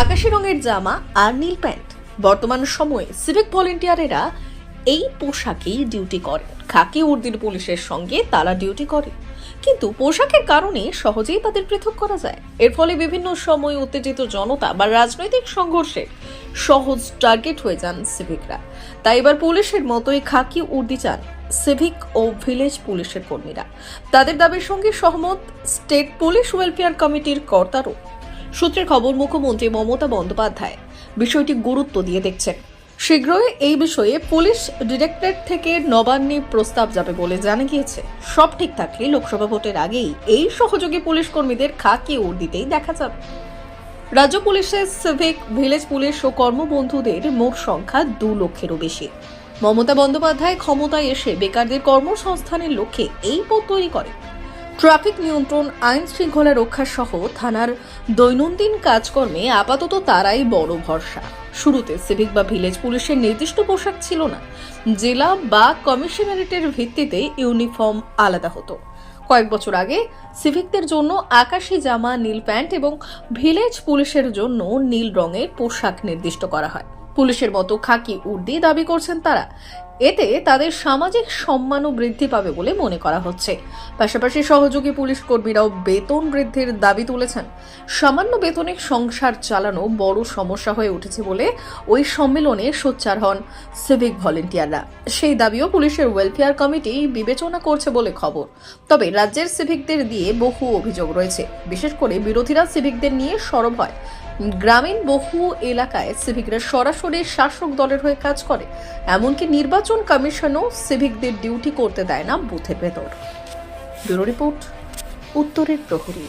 আকাশি রঙের জামা আর নীল প্যান্ট। বর্তমান সময়ে সিভিক ভলেন্টিয়ারেরা এই পোশাকেই ডিউটি করেন খাকি উর্দির পুলিশের সঙ্গে তারা ডিউটি করে। কিন্তু পোশাকের কারণে সহজেই তাদের পৃথক করা যায়। এর ফলে বিভিন্ন সময় উত্তেজিত জনতা বা রাজনৈতিক সংঘর্ষে সহজ টার্গেট হয়ে যান সিভিকরা তাই এবার পুলিশের মতোই খাকি উর্দি চান সিভিক ও ভিলেজ পুলিশের কর্মীরা। তাদের দাবির সঙ্গে সহমত স্টেট পুলিশ ওয়েলফেয়ার কমিটির কর্তারও সূত্রের খবর, মুখ্যমন্ত্রী মমতা বন্দ্যোপাধ্যায় বিষয়টি গুরুত্ব দিয়ে দেখছেন। শীঘ্রই এই বিষয়ে পুলিশ ডিরেক্টরেট থেকে নবান্নে প্রস্তাব যাবে বলে জানা গিয়েছে। সব ঠিক থাকলে লোকসভা ভোটের আগেই এই সহযোগী পুলিশ কর্মীদের খাকি দিতেই দেখা যাবে। রাজ্য পুলিশের সিভিক, ভিলেজ পুলিশ ও কর্মবন্ধুদের মোট সংখ্যা দু লক্ষেরও বেশি। মমতা বন্দ্যোপাধ্যায় ক্ষমতায় এসে বেকারদের কর্মসংস্থানের লক্ষ্যে এই পথ তৈরি করে ট্রাফিক নিয়ন্ত্রণ, আইন শৃঙ্খলা রক্ষা সহ থানার দৈনন্দিন কাজকর্মে আপাতত তারাই বড় ভরসা। শুরুতে সিভিক বা ভিলেজ পুলিশের নির্দিষ্ট পোশাক ছিল না। জেলা বা কমিশনারেটের ভিত্তিতে ইউনিফর্ম আলাদা হতো। কয়েক বছর আগে সিভিকদের জন্য আকাশি জামা, নীল প্যান্ট এবং ভিলেজ পুলিশের জন্য নীল রঙের পোশাক নির্দিষ্ট করা হয়। পুলিশের মতো খাকি উর্দি দাবি করছেন তারা। এতে তাদের সামাজিক সম্মানও বৃদ্ধি পাবে বলে মনে করা হচ্ছে। পাশাপাশি সহযোগী পুলিশ কর্মীরাও বেতন বৃদ্ধির দাবি তুলেছেন। সামান্য বেতনে সংসার চালানো বড় সমস্যা হয়ে উঠেছে বলে ওই সম্মেলনে সোচ্চার হন সিভিক ভলেন্টিয়াররা। সেই দাবিও পুলিশের ওয়েলফেয়ার কমিটি বিবেচনা করছে বলে খবর। তবে রাজ্যের সিভিকদের দিয়ে বহু অভিযোগ রয়েছে। বিশেষ করে বিরোধীরা সিভিকদের নিয়ে সরব হয়। গ্রামীণ বহু এলাকায় সিভিকরা সরাসরি শাসক দলের হয়ে কাজ করে। এমনকি নির্বাচন কমিশনও সিভিকদের ডিউটি করতে দেয় না বুথের ভেতর। ব্যুরো রিপোর্ট, উত্তরের প্রহরী।